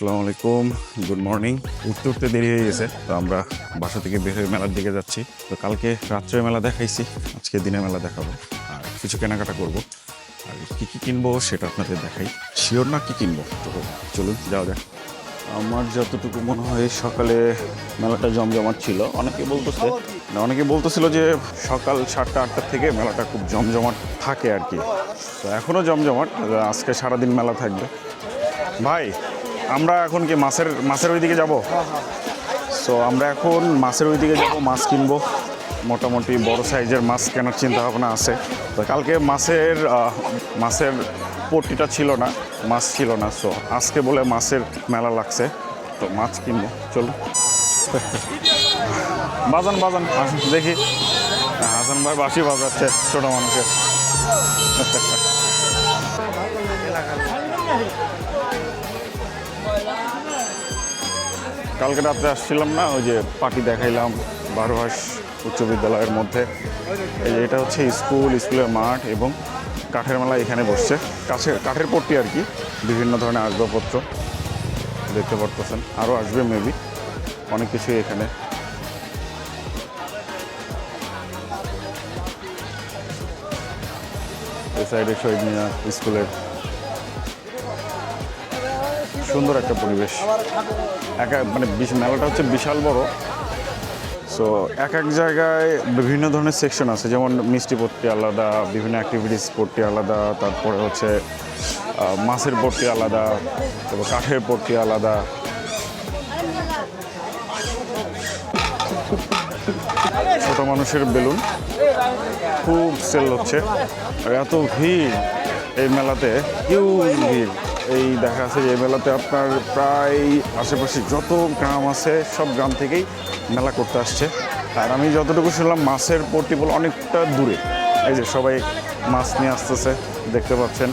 আসসালামু আলাইকুম good morning উঠতে উঠতে দেরি হয়ে গেছে, তো আমরা বাসা থেকে বের হয়ে মেলার দিকে যাচ্ছি। তো কালকে রাত্রে মেলা দেখাইছি, আজকে দিনে মেলা দেখাবো। আর কিছু কেনাকাটা করব। আর কী কী কিনবো সেটা আপনাদের দেখাই। শিওর না কী কিনবো? তো চলুন, যাওয়া যাক। আমার যতটুকু মনে হয় সকালে মেলাটা জমজমাট ছিল। অনেকে বলতেছে অনেকে বলতেছিল যে সকাল সাতটা আটটার থেকে মেলাটা খুব জমজমাট থাকে আর কি। তো এখনও জমজমাট আজকে সারাদিন মেলা থাকবে। ভাই আমরা এখন কি মাছের মাছের ওইদিকে যাব? সো আমরা এখন মাছের ওইদিকে যাব, মাছ কিনবো। মোটামুটি বড় সাইজের মাছ কেনার চিন্তা ভাবনা আছে। তো কালকে মাছের মাছের পট্টিটা ছিল না, মাছ ছিল না। সো আজকে বলে মাছের মেলা লাগছে। তো মাছ কিনবো চলুন বাজান বাজান দেখি। হাসান ভাই বাসি বাজাচ্ছে ছোট মানুষের। কালকে রাত্রে আসছিলাম না, ওই যে পার্টি দেখাইলাম বারোহাস উচ্চ বিদ্যালয়ের মধ্যে। এই যে এটা হচ্ছে স্কুল, স্কুলের মাঠ এবং কাঠের মেলা এখানে বসছে। কাছের কাঠের পট্টি আর কি, বিভিন্ন ধরনের আসবাবপত্র দেখতে পারতেছেন। আরও আসবে মেবি অনেক কিছুই এখানে। সাইডে শহীদ মিনার, স্কুলের সুন্দর একটা পরিবেশ। এক মানে মেলাটা হচ্ছে বিশাল বড়। সো এক এক জায়গায় বিভিন্ন ধরনের সেকশন আছে। যেমন মিষ্টি পট্টি আলাদা, বিভিন্ন অ্যাক্টিভিটিস পট্টি আলাদা, তারপরে হচ্ছে মাছের পট্টি আলাদা, তারপর কাঠের পট্টি আলাদা। ছোট মানুষের বেলুন। খুব সেল হচ্ছে। আর এত ভিড় এই মেলাতে। হিউজ ভিড়। এই দেখা যাচ্ছে যে মেলাতে আপনার প্রায় আশেপাশে যত গ্রাম আছে, সব গ্রাম থেকেই মেলা করতে আসছে। আর আমি যতটুকু শুনলাম, মাছের পট্টি বলে অনেকটা দূরে। এই যে সবাই মাছ নিয়ে আসতেছে, দেখতে পাচ্ছেন,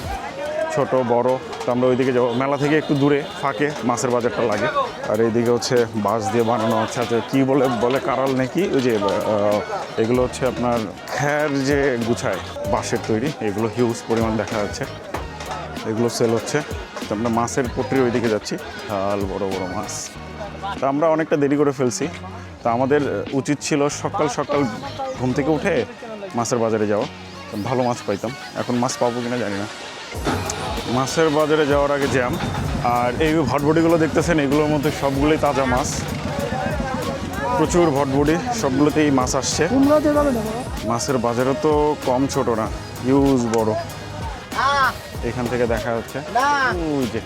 ছোট, বড়। তো আমরা ওইদিকে যাব। মেলা থেকে একটু দূরে, ফাঁকে মাছের বাজারটা লাগে। আর এইদিকে হচ্ছে বাঁশ দিয়ে বানানো হচ্ছে আচ্ছা কী বলে বলে কারাল নাকি? ওই যে এগুলো হচ্ছে আপনার খ্যার যে গুছায়, বাঁশের তৈরি, এগুলো হিউজ পরিমাণ দেখা যাচ্ছে। এগুলো সেল হচ্ছে। তো আমরা মাছের পট্রির ওইদিকে যাচ্ছি। হাল বড় বড় মাছ। তা আমরা অনেকটা দেরি করে ফেলছি। তা আমাদের উচিত ছিল সকাল সকাল ঘুম থেকে উঠে মাছের বাজারে যাওয়া। ভালো মাছ পাইতাম। এখন মাছ পাবো কিনা জানি না। মাছের বাজারে যাওয়ার আগে জ্যাম আর এই ভটবটিগুলো দেখতেছেন এগুলোর মধ্যে সবগুলোই তাজা মাছ। প্রচুর ভটবটি সবগুলোতেই মাছ আসছে। মাছের বাজারও তো কম ছোট না হিউজ বড়। এখান থেকে দেখা যাচ্ছে ওই যে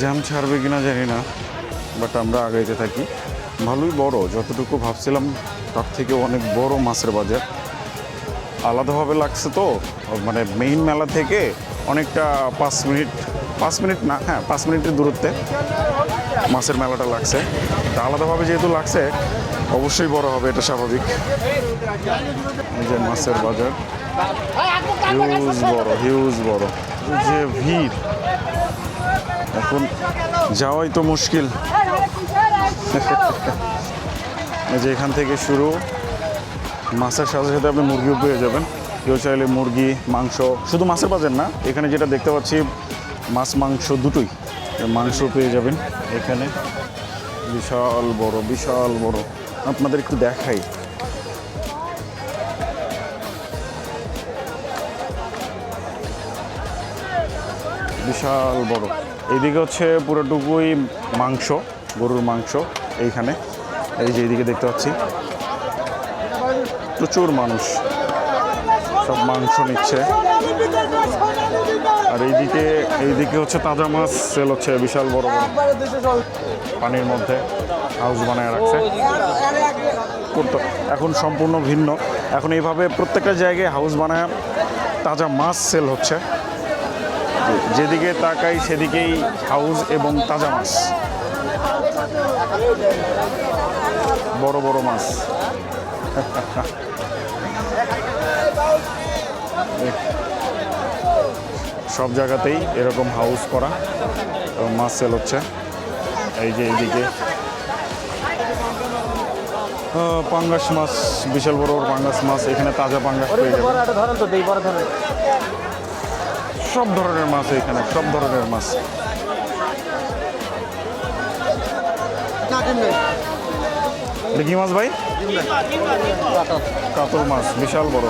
জ্যাম ছাড়বে কিনা জানি না বাট আমরা আগাইতে থাকি। ভালোই বড় যতটুকু ভাবছিলাম তার থেকে অনেক বড় মাছের বাজার। আলাদাভাবে লাগছে তো মানে মেইন মেলা থেকে অনেকটা পাঁচ মিনিট পাঁচ মিনিট না হ্যাঁ পাঁচ মিনিটের দূরত্বে মাছের মেলাটা লাগছে। তা আলাদাভাবে যেহেতু লাগছে অবশ্যই বড় হবে এটা স্বাভাবিক। এই যে মাছের বাজার। হিউজ বড় হিউজ বড়। যে ভিড়। এখন যাওয়াই তো মুশকিল। যে এখান থেকে শুরু। মাছের সাথে সাথে আপনি মুরগিও পেয়ে যাবেন। কেউ চাইলে মুরগি, মাংস, শুধু মাছের বাজার না, এখানে যেটা দেখতে পাচ্ছি, মাছ, মাংস দুটোই। মাংস পেয়ে যাবেন এখানে। বিশাল বড় বিশাল বড়। আপনাদের একটু দেখাই। বিশাল বড়। এইদিকে হচ্ছে পুরোটুকুই মাংস, গরুর মাংস এইখানে। এই যে এইদিকে দেখতে পাচ্ছি। প্রচুর মানুষ সব মাংস নিচ্ছে। আর এইদিকে এইদিকে হচ্ছে তাজা মাছ সেল হচ্ছে, বিশাল বড় বড়। পানির মধ্যে হাউস বানায় রাখছে। এখন সম্পূর্ণ ভিন্ন। এখন এইভাবে প্রত্যেকটা জায়গায় হাউস বানায় তাজা মাছ সেল হচ্ছে। যেদিকে তাকাই সেদিকেই হাউস এবং তাজা মাছ। বড় বড় মাছ। সব জায়গাতেই এরকম হাউস করা এবং মাছ সেল হচ্ছে। এই যে এইদিকে। পাঙ্গাস মাছ, বিশাল বড় বড় পাঙ্গাস মাছ, এখানে তাজা পাঙ্গাস পেয়ে যাবেন। সব ধরনের মাছ এখানে সব ধরনের মাছ। কি মাছ ভাই। কাতল মাছ বিশাল বড়।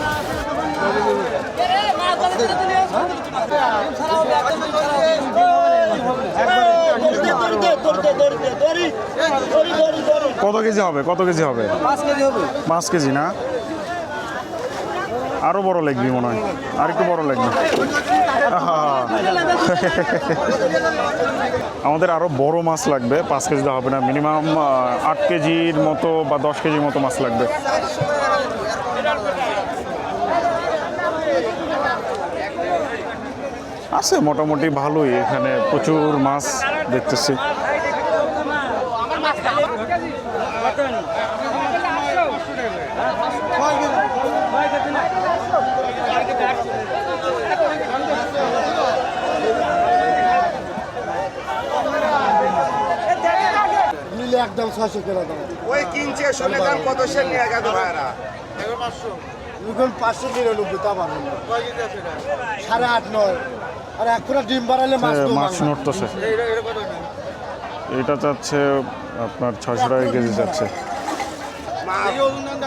কত কেজি হবে কত কেজি হবে। পাঁচ কেজি না? আরও বড় লাগবে মনে হয়। আর একটু বড় লাগবে। আমাদের আরও বড় মাছ লাগবে, পাঁচ কেজি হবে না। মিনিমাম আট কেজির মতো বা দশ কেজির মতো মাছ লাগবে। আছে মোটামুটি ভালোই, এখানে প্রচুর মাছ দেখতেছি। একদম ছয়শো করে দাম। ওই কিনছে শুনে দাম কত সে নিয়ে গেল ভাইরা? এখন পাঁচশো নিরানব্বই তা পাবেন সাড়ে আট নয়। আর এক করে ডিম বাড়ালে মাছ মাছ নড়তেছে। এটা চাচ্ছে আপনার ছয়শো টাকা কেজি যাচ্ছে।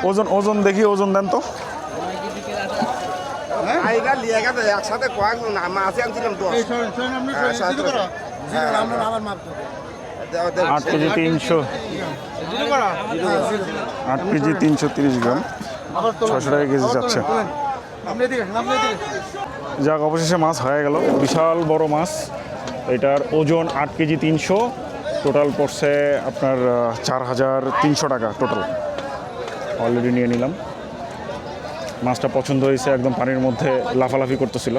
ওজন ওজন দেখি ওজন দেন তো। আইগা লিয়ে গেছে একসাথে কয়েক না মাছে আনছিলাম দশ। আট কেজি তিনশো। আট কেজি তিনশো তিরিশ গ্রাম। ছয়শো টাকা কেজি যাচ্ছে। যাক অবশেষে মাছ হয়ে গেল। বিশাল বড় মাছ। এটার ওজন আট কেজি তিনশো। টোটাল পড়ছে আপনার চার হাজার তিনশো টাকা টোটাল অলরেডি নিয়ে নিলাম। মাছটা পছন্দ হয়েছে একদম পানির মধ্যে লাফালাফি করতেছিল।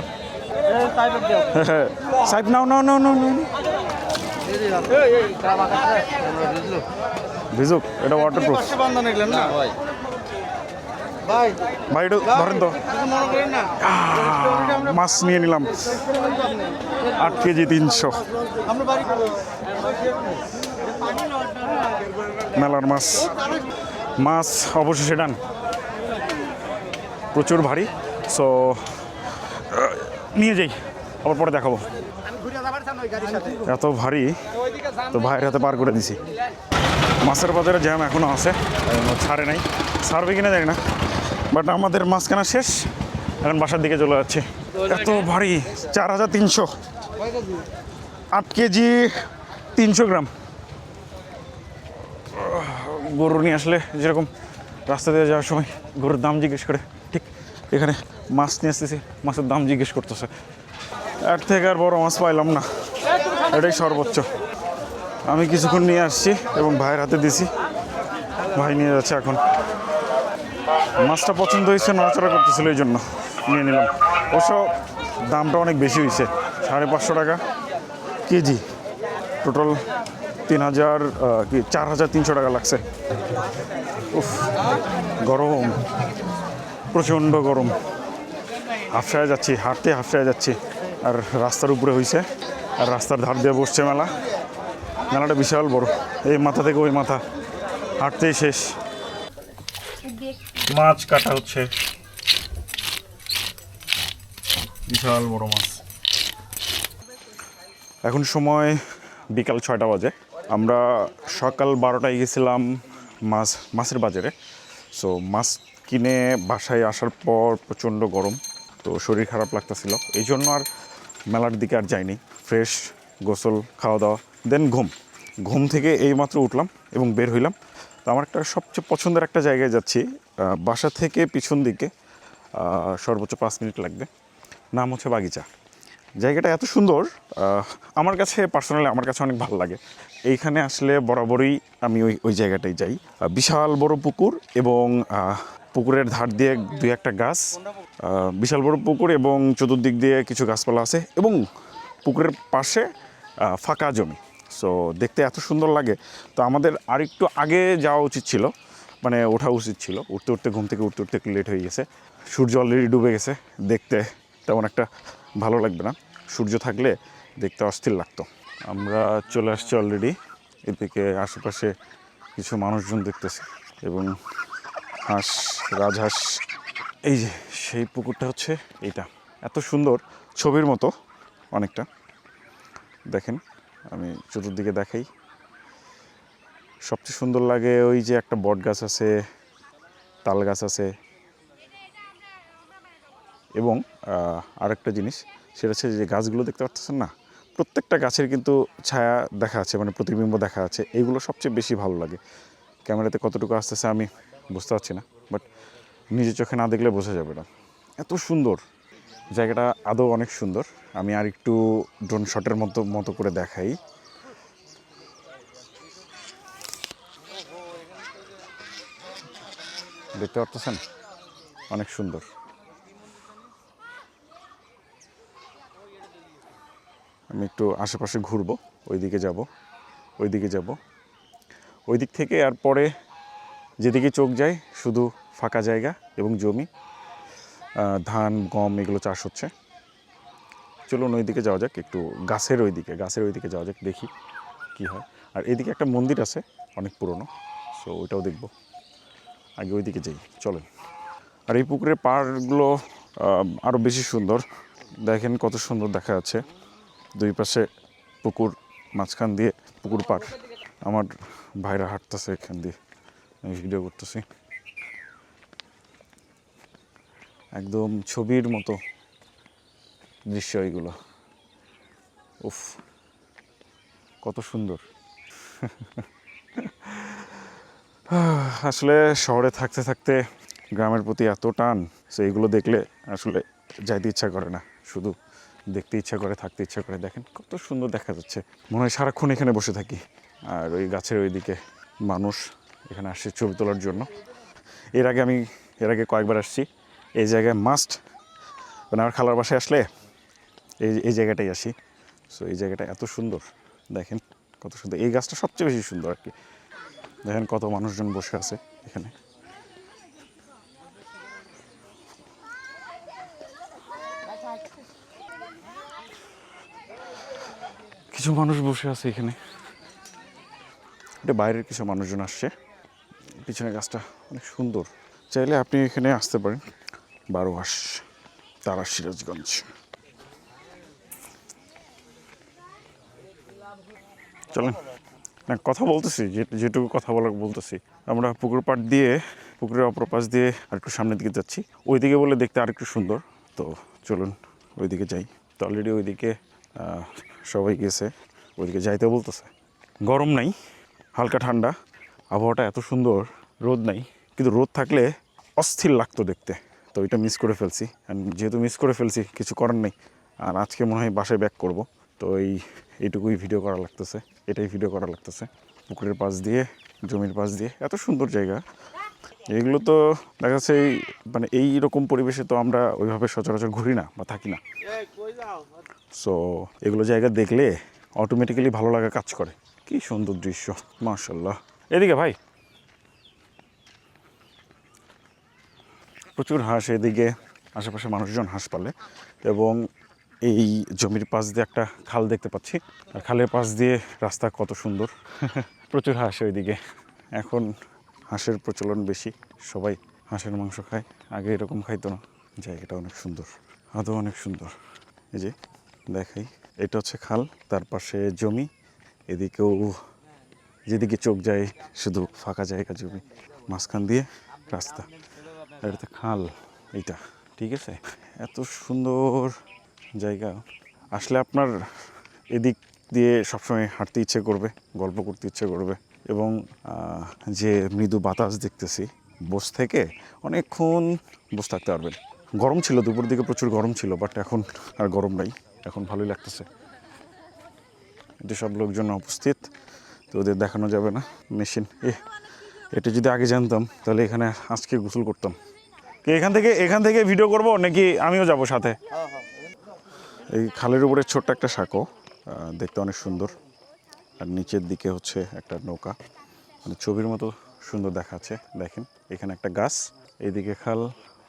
সাইড নাও নাও নাও নাও নাও। ভিজুক এটা ওয়াটারপ্রুফ ভাই। এটা ধরেন তো। মাছ নিয়ে নিলাম। আট কেজি তিনশো। মেলার মাছ। মাছ অবশেষে ডান। প্রচুর ভারী। সো নিয়ে যাই। আবার পরে দেখাবো। এত ভারী, তো ভাইয়ের হাতে পার করে দিছি। মাছের বাজারে জ্যাম এখনও আছে ছাড়ে নাই। ছাড়বে কিনা জানি না বাট আমাদের মাছ কেনা শেষ। এখন বাসার দিকে চলে যাচ্ছে। এত ভারী, চার হাজার তিনশো। আট কেজি তিনশো গ্রাম। গরু নিয়ে আসলে যেরকম রাস্তা দিয়ে যাওয়ার সময় গরুর দাম জিজ্ঞেস করে, ঠিক এখানে মাছ নিয়ে আসতেছি, মাছের দাম জিজ্ঞেস করতেছে। এর থেকে আর বড় মাছ পাইলাম না। এটাই সর্বোচ্চ। আমি কিছুক্ষণ নিয়ে আসছি এবং ভাইয়ের হাতে দিছি। ভাই নিয়ে যাচ্ছে এখন। মাছটা পছন্দ হয়েছে, নড়াচড়া করতেছিল এই জন্য নিয়ে নিলাম। অবশ্য দামটা অনেক বেশি হয়েছে, সাড়ে পাঁচশো টাকা কেজি। টোটাল তিন হাজার কি, চার হাজার তিনশো টাকা লাগছে। উফ, গরম। প্রচণ্ড গরম। হাফসায় যাচ্ছি, হাঁটতে হাফসায় যাচ্ছি। আর রাস্তার উপরে হয়েছে আর রাস্তার ধার দিয়ে বসছে মেলা। মেলাটা বিশাল বড়। এই মাথা থেকে ওই মাথা। হাঁটতেই শেষ। মাছ কাটা হচ্ছে। বিশাল বড় মাছ। এখন সময় বিকাল ছয়টা বাজে। আমরা সকাল বারোটায় গেছিলাম মাছ, মাছের বাজারে। সো মাছ কিনে বাসায় আসার পর প্রচণ্ড গরম। তো শরীর খারাপ লাগতেছিল। এই জন্য আর মেলার দিকে আর যাইনি। ফ্রেশ, গোসল খাওয়া দাওয়া দেন ঘুম। ঘুম থেকে এইমাত্র উঠলাম এবং বের হইলাম। তো আমার একটা সবচেয়ে পছন্দের একটা জায়গায় যাচ্ছি। বাসা থেকে পিছন দিকে সর্বোচ্চ পাঁচ মিনিট লাগবে। নাম হচ্ছে বাগিচা। জায়গাটা এত সুন্দর আমার কাছে পার্সোনালি আমার কাছে অনেক ভালো লাগে। এইখানে আসলে বরাবরই আমি ওই ওই জায়গাটায় যাই। বিশাল বড় পুকুর এবং পুকুরের ধার দিয়ে দুই একটা গাছ বিশাল বড় পুকুর এবং চতুর্দিক দিয়ে কিছু গাছপালা আছে এবং পুকুরের পাশে ফাঁকা জমি। সো দেখতে এত সুন্দর লাগে। তো আমাদের আরেকটু আগে যাওয়া উচিত ছিল মানে ওঠা উচিত ছিল। উঠতে উঠতে ঘুম থেকে উঠতে উঠতে একটু লেট হয়ে গেছে। সূর্য অলরেডি ডুবে গেছে, দেখতে তেমন একটা ভালো লাগবে না। সূর্য থাকলে দেখতে অস্থির লাগতো। আমরা চলে আসছি অলরেডি এদিকে আশেপাশে কিছু মানুষজন দেখতেছি এবং হাঁস, রাজহাঁস, এই যে সেই পুকুরটা হচ্ছে এইটা। এত সুন্দর ছবির মতো অনেকটা। দেখেন, আমি চতুর্দিকে দেখাই। সবচেয়ে সুন্দর লাগে ওই যে একটা বট গাছ আছে তাল গাছ আছে। এবং আরেকটা জিনিস, সেটা হচ্ছে যে গাছগুলো দেখতে পাচ্ছেন না? প্রত্যেকটা গাছের কিন্তু ছায়া দেখা আছে মানে প্রতিবিম্ব দেখা আছে। এগুলো সবচেয়ে বেশি ভালো লাগে। ক্যামেরাতে কতটুকু আসতেছে আমি বুঝতে পারছি না বাট নিজের চোখে না দেখলে বোঝা যাবে না। এত সুন্দর, জায়গাটা আদৌ অনেক সুন্দর। আমি আর একটু ড্রোন শটের মতো মতো করে দেখাই। দেখতে পারতেছেন? অনেক সুন্দর। আমি একটু আশেপাশে ঘুরবো, ওইদিকে যাব ওইদিকে যাব। ওই দিক থেকে আর পরে যেদিকে চোখ যায়, শুধু ফাঁকা জায়গা এবং জমি। ধান, গম, এগুলো চাষ হচ্ছে। চলুন ওইদিকে যাওয়া যাক, একটু গাছের ওইদিকে গাছের ওইদিকে যাওয়া যাক, দেখি কি হয়। আর এদিকে একটা মন্দির আছে, অনেক পুরনো সো ওইটাও দেখব। আগে ওইদিকে যাই, চলেন। আর এই পুকুরের পাড়গুলো আরও বেশি সুন্দর। দেখেন কত সুন্দর দেখা যাচ্ছে। দুই পাশে পুকুর, মাঝখান দিয়ে পুকুর পাড়। আমার ভাইরা হাঁটতেছে এখান দিয়ে। আমি ভিডিও করতেছি। একদম ছবির মতো দৃশ্য এইগুলো। উফ, কত সুন্দর। আসলে শহরে থাকতে থাকতে গ্রামের প্রতি এত টান, সো এইগুলো দেখলে আসলে যাইতে ইচ্ছা করে না। শুধু দেখতে ইচ্ছা করে, থাকতে ইচ্ছা করে। দেখেন কত সুন্দর দেখা যাচ্ছে। মনে হয় সারাক্ষণ এখানে বসে থাকি। আর ওই গাছের ওইদিকে মানুষ এখানে আসছে ছবি তোলার জন্য। এর আগে আমি, এর আগে কয়েকবার আসছি। এই জায়গায় মাস্ট মানে আমার খালার বাসায় আসলে এই এই জায়গাটাই আসি। সো এই জায়গাটা এত সুন্দর, দেখেন কত সুন্দর। এই গাছটা সবচেয়ে বেশি সুন্দর আর কি। দেখেন কত মানুষজন বসে আছে এখানে। কিছু মানুষ বসে আছে এখানে। এটা বাইরের কিছু মানুষজন আসছে। পিছনে গাছটা অনেক সুন্দর। চাইলে আপনি এখানে আসতে পারেন। বারো মাস তারা সিরাজগঞ্জ। চলেন, না, কথা বলতেছি যেটুকু কথা বলার বলতেছি। আমরা পুকুর পাড় দিয়ে, পুকুরের অপর পাশ দিয়ে আরেকটু সামনের দিকে যাচ্ছি। ওইদিকে বলে দেখতে আরেকটু সুন্দর। তো চলুন, ওইদিকে যাই। তো অলরেডি ওইদিকে সবাই গেছে। ওইদিকে যাইতে বলতেছে। গরম নাই, হালকা ঠান্ডা। আবহাওয়াটা এত সুন্দর, রোদ নাই, কিন্তু রোদ থাকলে অস্থির লাগতো দেখতে। তো ওইটা মিস করে ফেলছি। যেহেতু মিস করে ফেলছি, কিছু করার নেই। আর আজকে মনে হয় বাসায় ব্যাক করব। তো এই, এইটুকুই ভিডিও করা লাগতেছে। এটাই ভিডিও করা লাগতেছে। পুকুরের পাশ দিয়ে, জমির পাশ দিয়ে। এত সুন্দর জায়গা। এগুলো তো দেখা যাচ্ছে এই মানে এই রকম পরিবেশে তো আমরা ওইভাবে সচরাচর ঘুরি না বা থাকি না। সো এগুলো জায়গা দেখলে অটোমেটিক্যালি ভালো লাগা কাজ করে। কি সুন্দর দৃশ্য মার্শাল্লাহ এদিকে ভাই। প্রচুর হাঁস এদিকে, আশেপাশে মানুষজন হাঁস পালে এবং এই জমির পাশ দিয়ে একটা খাল দেখতে পাচ্ছি। আর খালের পাশ দিয়ে রাস্তা কত সুন্দর। প্রচুর হাঁস ওইদিকে এখন হাঁসের প্রচলন বেশি, সবাই হাঁসের মাংস খায়। আগে এরকম খাইতো না। জায়গাটা অনেক সুন্দর, আদৌ অনেক সুন্দর। এই যে দেখাই, এটা হচ্ছে খাল, তার পাশে জমি, এদিকেও যেদিকে চোখ যায়, শুধু ফাঁকা জায়গা জমি, মাঝখান দিয়ে রাস্তা। আর এটা খাল, এইটা, ঠিক আছে? এত সুন্দর জায়গা। আসলে আপনার এদিক দিয়ে সবসময় হাঁটতে ইচ্ছে করবে, গল্প করতে ইচ্ছে করবে। এবং যে মৃদু বাতাস দেখতেছি, বস থেকে অনেকক্ষণ বসে থাকতে পারবেন। গরম ছিল, দুপুর দিকে প্রচুর গরম ছিল বাট এখন আর গরম নাই। এখন ভালোই লাগতেছে। এটি সব লোকজন উপস্থিত। তো ওদের দেখানো যাবে না, মেশিন। এ, এটা যদি আগে জানতাম, তাহলে এখানে আজকে গোসল করতাম। এখান থেকে এখান থেকে ভিডিও করব নাকি আমিও যাব সাথে? এই খালের উপরে ছোট্ট একটা সাঁকো দেখতে অনেক সুন্দর। আর নিচের দিকে হচ্ছে একটা নৌকা। মানে ছবির মতো সুন্দর দেখাচ্ছে, দেখেন। এখানে একটা গাছ এইদিকে খাল,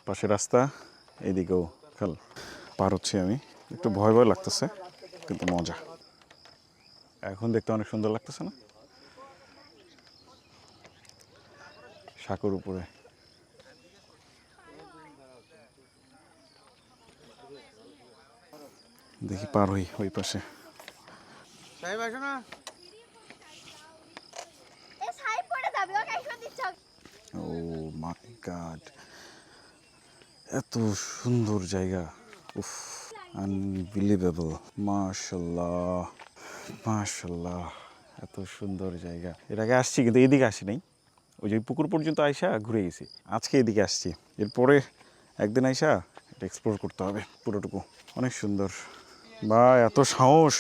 পাশে রাস্তা এইদিকেও খাল। পার হচ্ছে আমি। একটু ভয় ভয় লাগতেছে, কিন্তু মজা। এখন দেখতে অনেক সুন্দর লাগতেছে না? সাঁকোর উপরে। দেখি পার হই ওই পাশে। না। ও এত সুন্দর জায়গা। উফ আনবিলিভেবল মাশাল্লাহ মাশাল্লাহ এত সুন্দর জায়গা। এর আগে আসছি কিন্তু এদিকে আসি নাই। ওই যে পুকুর পর্যন্ত আইসা ঘুরে গেছি। আজকে এদিকে আসছি। এরপরে একদিন আইসা এটা এক্সপ্লোর করতে হবে পুরোটুকু। অনেক সুন্দর। বা এত সাহস।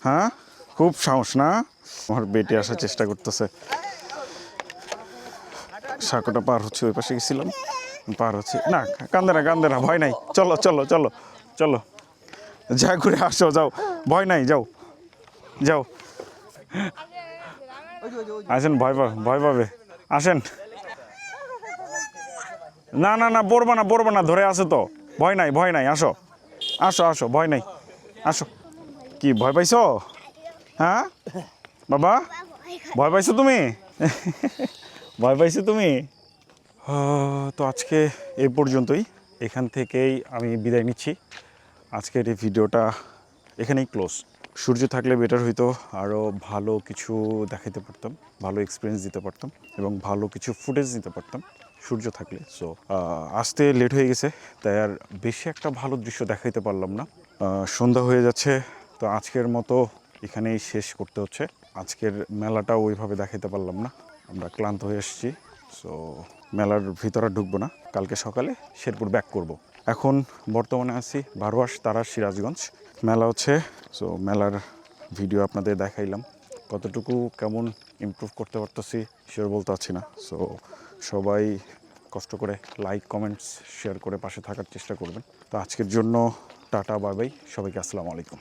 হ্যাঁ? খুব সাহস না? আমার বেটে আসার চেষ্টা করতেছে। সাঁকোটা পার হচ্ছে ওই পাশে গেছিলাম। পার হচ্ছে। না কান্দে না কান্দে না ভয় নাই। চলো চলো চলো চলো। যা ঘুরে আসো যাও। ভয় নাই যাও। যাও। আসেন ভয় পা ভয় পাবে। আসেন। না না না পড়ব না পড়ব না, ধরে আসো তো। ভয় নাই ভয় নাই, আসো। আসো আসো, ভয় নাই। আসো। কি, ভয় পাইছো? হ্যাঁ? বাবা? ভয় পাইছো তুমি? ভয় পাইছো তুমি? তো আজকে এই পর্যন্তই। এখান থেকেই আমি বিদায় নিচ্ছি। আজকের এই ভিডিওটা এখানেই ক্লোজ সূর্য থাকলে বেটার হইতো। আরও ভালো কিছু দেখাইতে পারতাম, ভালো এক্সপিরিয়েন্স দিতে পারতাম এবং ভালো কিছু ফুটেজ দিতে পারতাম সূর্য থাকলে। সো আসতে লেট হয়ে গেছে, তাই আর বেশি একটা ভালো দৃশ্য দেখাইতে পারলাম না। সন্ধ্যা হয়ে যাচ্ছে, তো আজকের মতো এখানেই শেষ করতে হচ্ছে। আজকের মেলাটা ওইভাবে দেখাইতে পারলাম না, আমরা ক্লান্ত হয়ে এসেছি সো মেলার ভিতরে ঢুকবো না, কালকে সকালে শেরপুর ব্যাক করব। এখন বর্তমানে আছি বারোয়াস তারা সিরাজগঞ্জ মেলা হচ্ছে। সো মেলার ভিডিও আপনাদের দেখাইলাম। কতটুকু কেমন ইমপ্রুভ করতে পারতেছি সে বলতে পারছি না। সো সবাই কষ্ট করে লাইক কমেন্টস শেয়ার করে পাশে থাকার চেষ্টা করবেন। তো আজকের জন্য টাটা বাই বাই সবাইকে আসসালামু আলাইকুম।